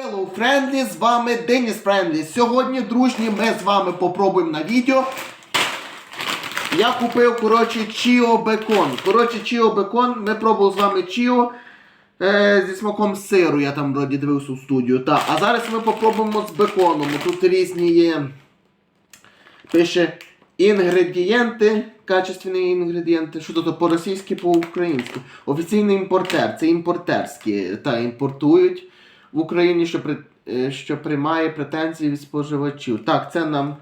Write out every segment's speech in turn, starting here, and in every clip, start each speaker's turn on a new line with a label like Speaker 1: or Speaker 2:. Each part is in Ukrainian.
Speaker 1: Hello, Friendly, з вами Деніс Френдлі. Сьогодні, дружні, ми з вами попробуємо на відео. Я купив, коротше, Чіо Бекон. Коротше, Чіо Бекон. Ми пробували з вами Чіо е, зі смаком сиру. Я там вроді дивився у студію. Так, а зараз ми попробуємо з беконом. Тут різні є. Пише інгредієнти, качественні інгредієнти. Що тут по-російськи, по-українськи. Офіційний імпортер. Це імпортерські. Та імпортують в Україні, що, при, е, що приймає претензії від споживачів. Так, це нам.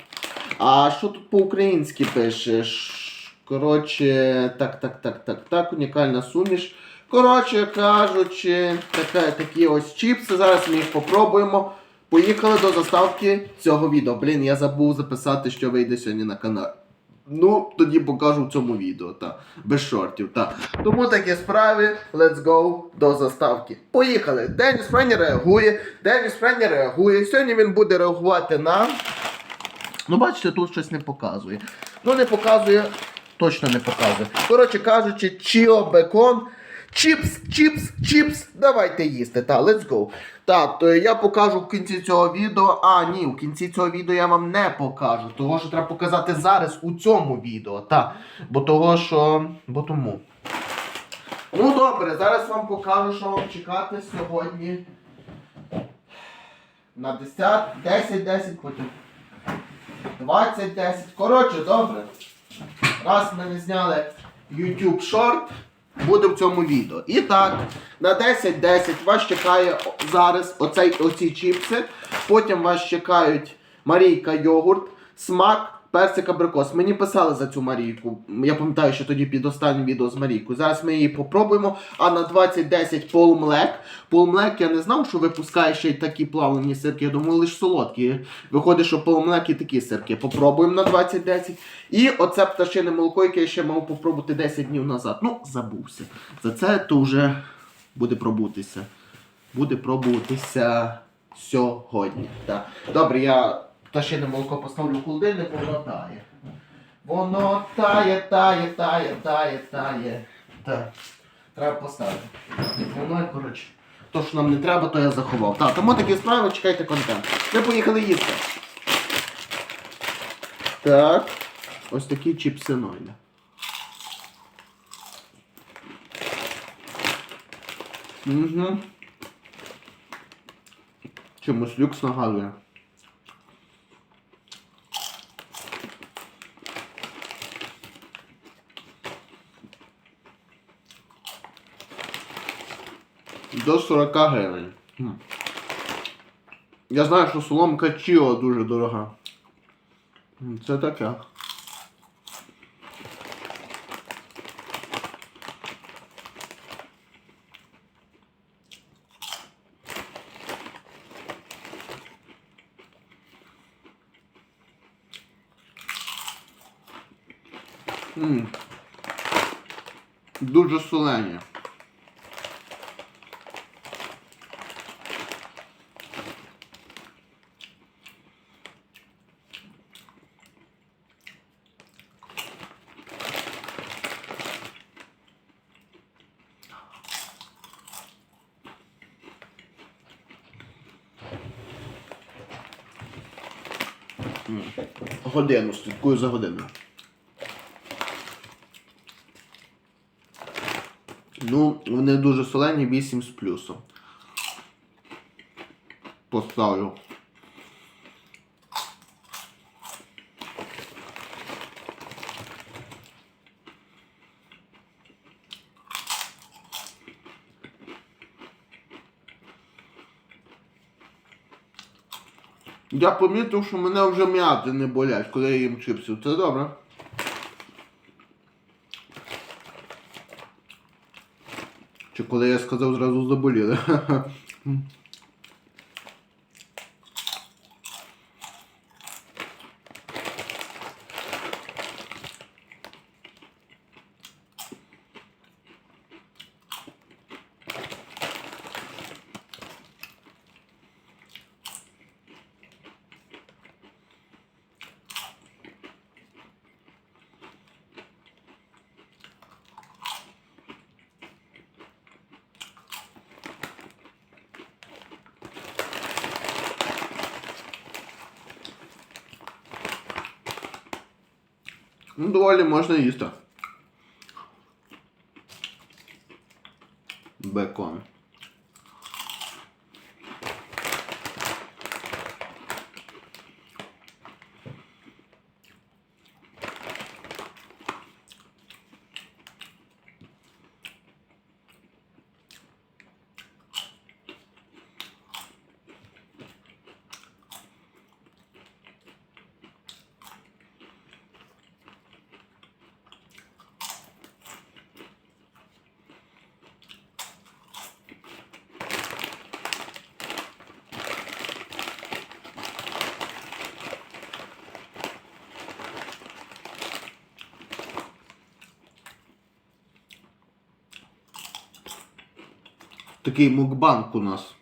Speaker 1: А що тут по-українськи пише? Коротше, так, так, так, так, так, унікальна суміш. Коротше кажучи, така, такі ось чіпси. Зараз ми їх попробуємо. Поїхали до заставки цього відео. Блін, я забув записати, що вийде сьогодні на канал. Ну, тоді покажу в цьому відео, та без шортів. Та. Тому такі справи, let's go до заставки. Поїхали. Деніс Френі реагує. Деніс Френі реагує. Сьогодні він буде реагувати на. Ну, бачите, тут щось не показує. Ну, не показує, точно не показує. Коротше кажучи, Чіо Бекон. Чіпс, чіпс, чіпс. Давайте їсти. Та, let's go. Так, то я покажу в кінці цього відео. А, ні, в кінці цього відео я вам не покажу. Того, що треба показати зараз у цьому відео. Та. Бо того, що. Бо тому. Ну добре, зараз вам покажу, що вам чекати сьогодні. На 10, 10, 10, потім 20, 10. Коротше, добре. Раз ми не зняли YouTube Short, буде в цьому відео. І так, на 10-10 вас чекає зараз оцей, оці чіпси. Потім вас чекають Марійка йогурт, смак. Персик абрикос. Мені писали за цю Марійку. Я пам'ятаю, що тоді під останнім відео з Марійкою. Зараз ми її попробуємо. А на 20-10 полмлек. Полмлек я не знав, що випускає ще й такі плавлені сирки. Я думаю, лише солодкі. Виходить, що полмлек і такі сирки. Попробуємо на 20-10. І оце пташине молоко, яке я ще мав попробувати 10 днів назад. Ну, забувся. За це то вже буде пробутися. Буде пробутися сьогодні. Так. Добре, я пташине молоко поставлю в холодильник, воно тає. Воно тає, тає, тає, тає, тає. Так. Треба поставити. Воно, коротше. То, що нам не треба, то я заховав. Так, тому такі справи, чекайте контент. Ми поїхали їсти. Так. Ось такі чіпси Нойля. Угу. Чомусь люкс нагадує. До 40 гривень. Я знаю, що соломка Чіо дуже дорога. Це таке. Дуже солені. Годину слідкую за годину. Ну, вони дуже солені, 8 з плюсом. Поставлю. Я помітив, що мене вже м'яти не болять, коли я їм чипсів. Це добре. Чи коли я сказав, зразу заболіли. Ну, доволі можна їсти. Бекон. Такий мукбанк у нас.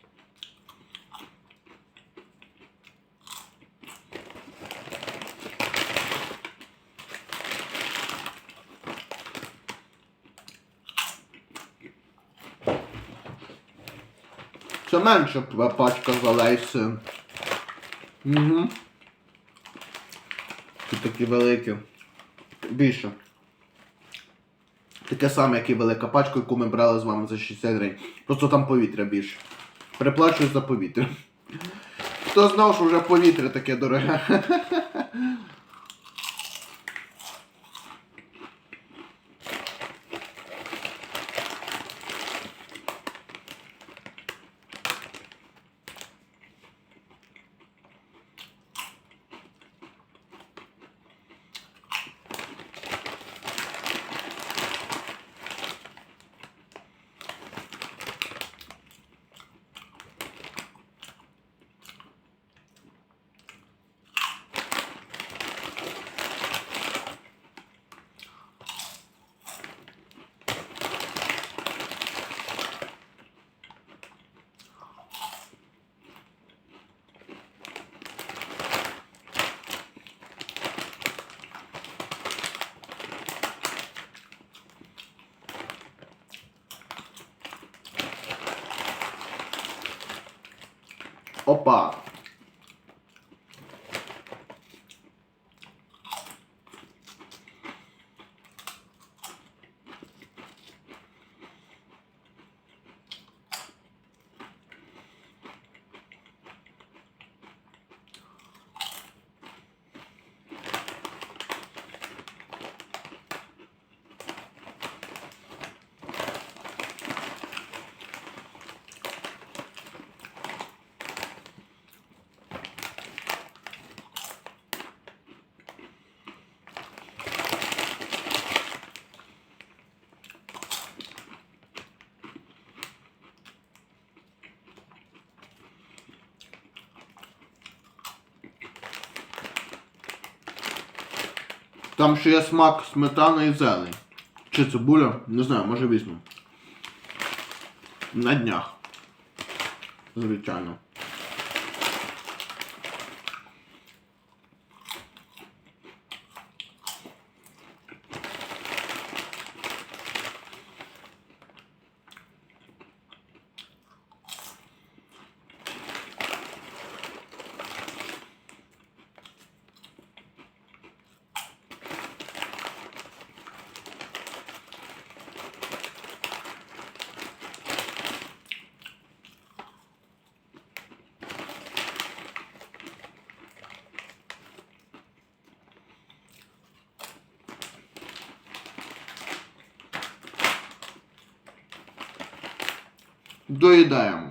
Speaker 1: Це менша п- пачка за лейси. Угу. Тут такі великі. Більше. Таке саме, як і велика пачка, яку ми брали з вами за 60 гривень. Просто там повітря більше. Переплачую за повітря. Хто знав, що вже повітря таке дороге. Опа. Там ще є смак сметана і зелень. Чи цибуля? Не знаю, може візьму. На днях. Звичайно. Доїдаємо.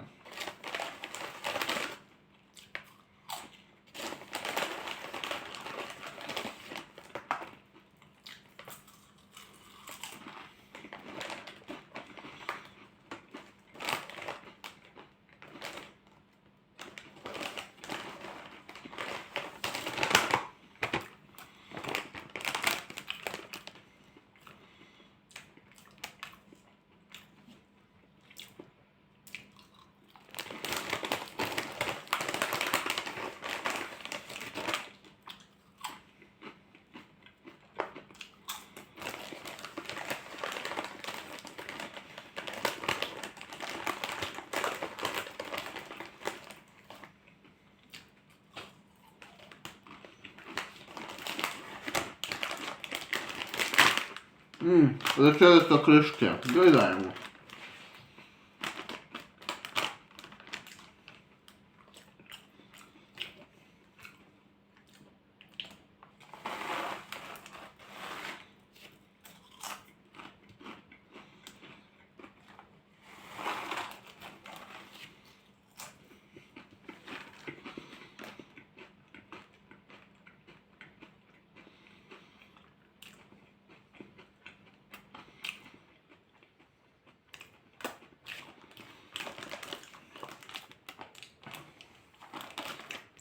Speaker 1: Mmm, lecz jest to kryszkie. Dodaj no mu.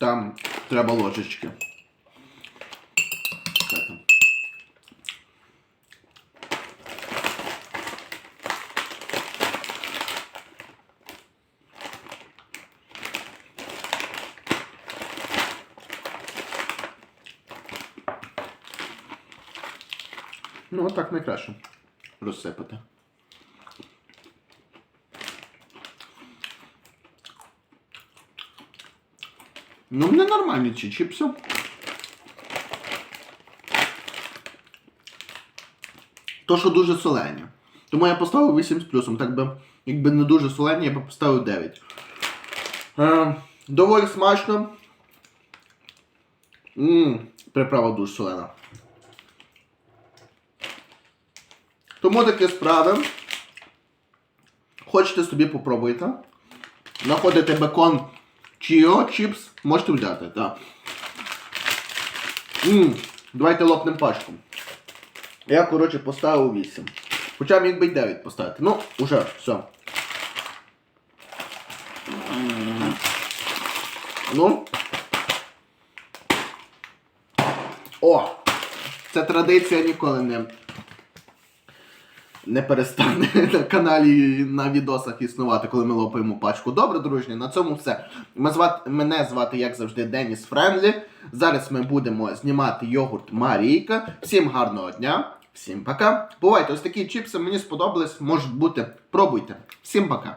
Speaker 1: Там треба ложечки. Ну, отак найкраще розсипати. Ну, не нормальні ці чіпси. То, що дуже солені. Тому я поставив 8 з плюсом. Так би, якби не дуже солені, я б поставив 9. Е, доволі смачно. Ммм, приправа дуже солена. Тому такі справи. Хочете собі попробуйте. Знаходите бекон Чіо чіпс, можете взяти, так. Ммм, давайте лопнем пачку. Я, коротше, поставив 8. Хоча міг би й 9 поставити. Ну, уже, все. Ну. О! Ця традиція ніколи не не перестане на каналі на відосах існувати, коли ми лопаємо пачку. Добре, дружні, на цьому все. Ми звати, мене звати, як завжди, Деніс Френдлі. Зараз ми будемо знімати йогурт Марійка. Всім гарного дня, всім пока. Бувайте, ось такі чіпси мені сподобались, можуть бути. Пробуйте. Всім пока.